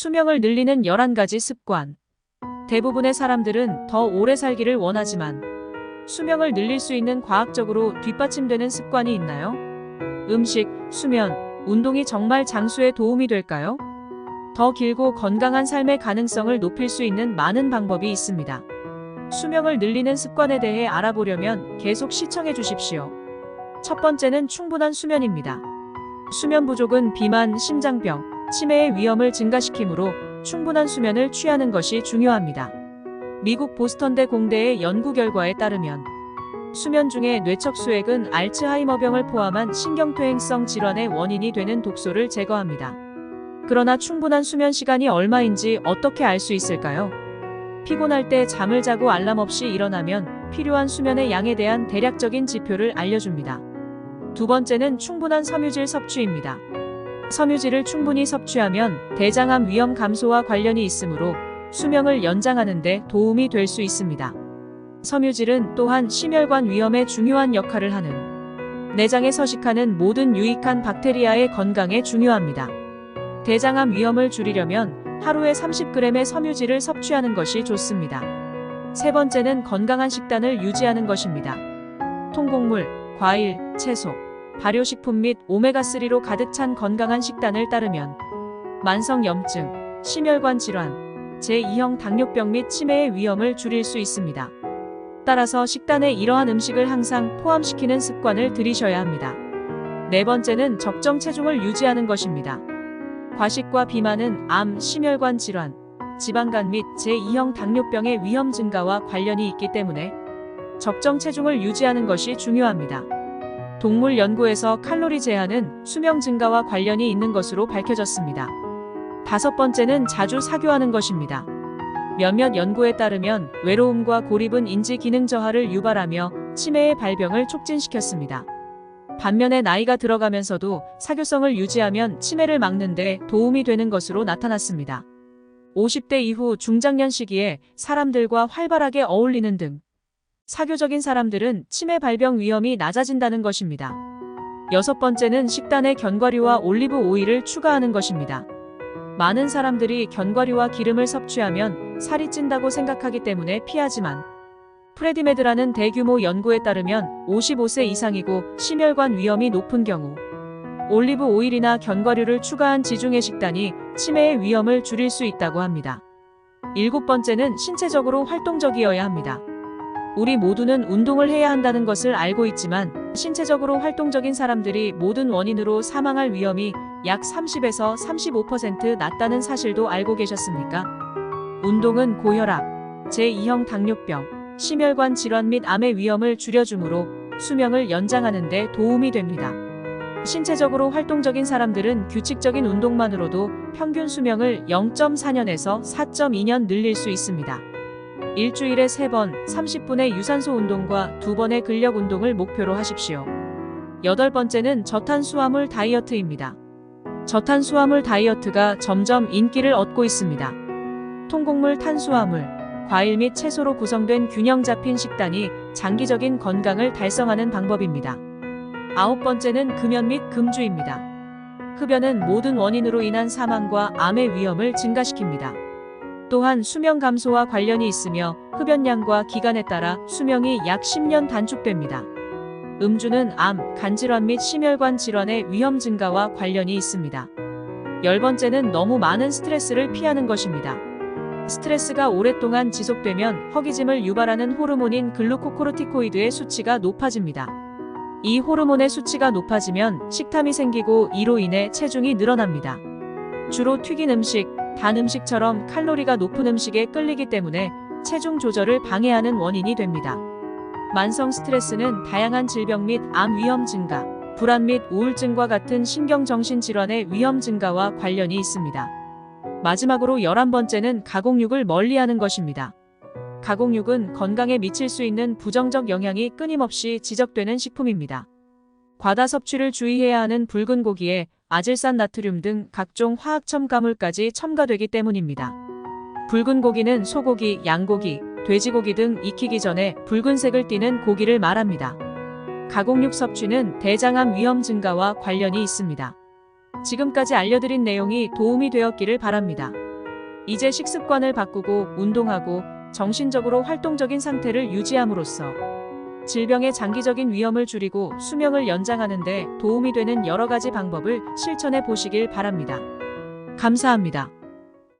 수명을 늘리는 11가지 습관. 대부분의 사람들은 더 오래 살기를 원하지만 수명을 늘릴 수 있는 과학적으로 뒷받침되는 습관이 있나요? 음식, 수면, 운동이 정말 장수에 도움이 될까요? 더 길고 건강한 삶의 가능성을 높일 수 있는 많은 방법이 있습니다. 수명을 늘리는 습관에 대해 알아보려면 계속 시청해 주십시오. 첫 번째는 충분한 수면입니다. 수면 부족은 비만, 심장병, 치매의 위험을 증가시키므로 충분한 수면을 취하는 것이 중요합니다. 미국 보스턴대 공대의 연구 결과에 따르면 수면 중에 뇌척 수액은 알츠하이머병을 포함한 신경퇴행성 질환의 원인이 되는 독소를 제거합니다. 그러나 충분한 수면 시간이 얼마인지 어떻게 알 수 있을까요? 피곤할 때 잠을 자고 알람 없이 일어나면 필요한 수면의 양에 대한 대략적인 지표를 알려줍니다. 두 번째는 충분한 섬유질 섭취입니다. 섬유질을 충분히 섭취하면 대장암 위험 감소와 관련이 있으므로 수명을 연장하는 데 도움이 될 수 있습니다. 섬유질은 또한 심혈관 위험에 중요한 역할을 하는 내장에 서식하는 모든 유익한 박테리아의 건강에 중요합니다. 대장암 위험을 줄이려면 하루에 30g의 섬유질을 섭취하는 것이 좋습니다. 세 번째는 건강한 식단을 유지하는 것입니다. 통곡물, 과일, 채소, 발효식품 및 오메가3로 가득 찬 건강한 식단을 따르면 만성염증, 심혈관 질환, 제2형 당뇨병 및 치매의 위험을 줄일 수 있습니다. 따라서 식단에 이러한 음식을 항상 포함시키는 습관을 들이셔야 합니다. 네 번째는 적정 체중을 유지하는 것입니다. 과식과 비만은 암, 심혈관 질환, 지방간 및 제2형 당뇨병의 위험 증가와 관련이 있기 때문에 적정 체중을 유지하는 것이 중요합니다. 동물 연구에서 칼로리 제한은 수명 증가와 관련이 있는 것으로 밝혀졌습니다. 다섯 번째는 자주 사교하는 것입니다. 몇몇 연구에 따르면 외로움과 고립은 인지 기능 저하를 유발하며 치매의 발병을 촉진시켰습니다. 반면에 나이가 들어가면서도 사교성을 유지하면 치매를 막는 데 도움이 되는 것으로 나타났습니다. 50대 이후 중장년 시기에 사람들과 활발하게 어울리는 등 사교적인 사람들은 치매 발병 위험이 낮아진다는 것입니다. 여섯 번째는 식단에 견과류와 올리브 오일을 추가하는 것입니다. 많은 사람들이 견과류와 기름을 섭취하면 살이 찐다고 생각하기 때문에 피하지만 프레디메드라는 대규모 연구에 따르면 55세 이상이고 심혈관 위험이 높은 경우 올리브 오일이나 견과류를 추가한 지중해 식단이 치매의 위험을 줄일 수 있다고 합니다. 일곱 번째는 신체적으로 활동적이어야 합니다. 우리 모두는 운동을 해야 한다는 것을 알고 있지만 신체적으로 활동적인 사람들이 모든 원인으로 사망할 위험이 약 30에서 35% 낮다는 사실도 알고 계셨습니까? 운동은 고혈압, 제2형 당뇨병, 심혈관 질환 및 암의 위험을 줄여주므로 수명을 연장하는 데 도움이 됩니다. 신체적으로 활동적인 사람들은 규칙적인 운동만으로도 평균 수명을 0.4년에서 4.2년 늘릴 수 있습니다. 일주일에 3번 30분의 유산소 운동과 2번의 근력 운동을 목표로 하십시오. 여덟 번째는 저탄수화물 다이어트입니다. 저탄수화물 다이어트가 점점 인기를 얻고 있습니다. 통곡물 탄수화물, 과일 및 채소로 구성된 균형 잡힌 식단이 장기적인 건강을 달성하는 방법입니다. 아홉 번째는 금연 및 금주입니다. 흡연은 모든 원인으로 인한 사망과 암의 위험을 증가시킵니다. 또한 수명 감소와 관련이 있으며 흡연량과 기간에 따라 수명이 약 10년 단축됩니다. 음주는 암, 간질환 및 심혈관 질환의 위험 증가와 관련이 있습니다. 열 번째는 너무 많은 스트레스를 피하는 것입니다. 스트레스가 오랫동안 지속되면 허기짐을 유발하는 호르몬인 글루코코르티코이드의 수치가 높아집니다. 이 호르몬의 수치가 높아지면 식탐이 생기고 이로 인해 체중이 늘어납니다. 주로 튀긴 음식, 단 음식처럼 칼로리가 높은 음식에 끌리기 때문에 체중 조절을 방해하는 원인이 됩니다. 만성 스트레스는 다양한 질병 및 암 위험 증가, 불안 및 우울증과 같은 신경정신 질환의 위험 증가와 관련이 있습니다. 마지막으로 11번째는 가공육을 멀리하는 것입니다. 가공육은 건강에 미칠 수 있는 부정적 영향이 끊임없이 지적되는 식품입니다. 과다 섭취를 주의해야 하는 붉은 고기에 아질산 나트륨 등 각종 화학 첨가물까지 첨가되기 때문입니다. 붉은 고기는 소고기, 양고기, 돼지고기 등 익히기 전에 붉은색을 띠는 고기를 말합니다. 가공육 섭취는 대장암 위험 증가와 관련이 있습니다. 지금까지 알려드린 내용이 도움이 되었기를 바랍니다. 이제 식습관을 바꾸고 운동하고 정신적으로 활동적인 상태를 유지함으로써 질병의 장기적인 위험을 줄이고 수명을 연장하는 데 도움이 되는 여러 가지 방법을 실천해 보시길 바랍니다. 감사합니다.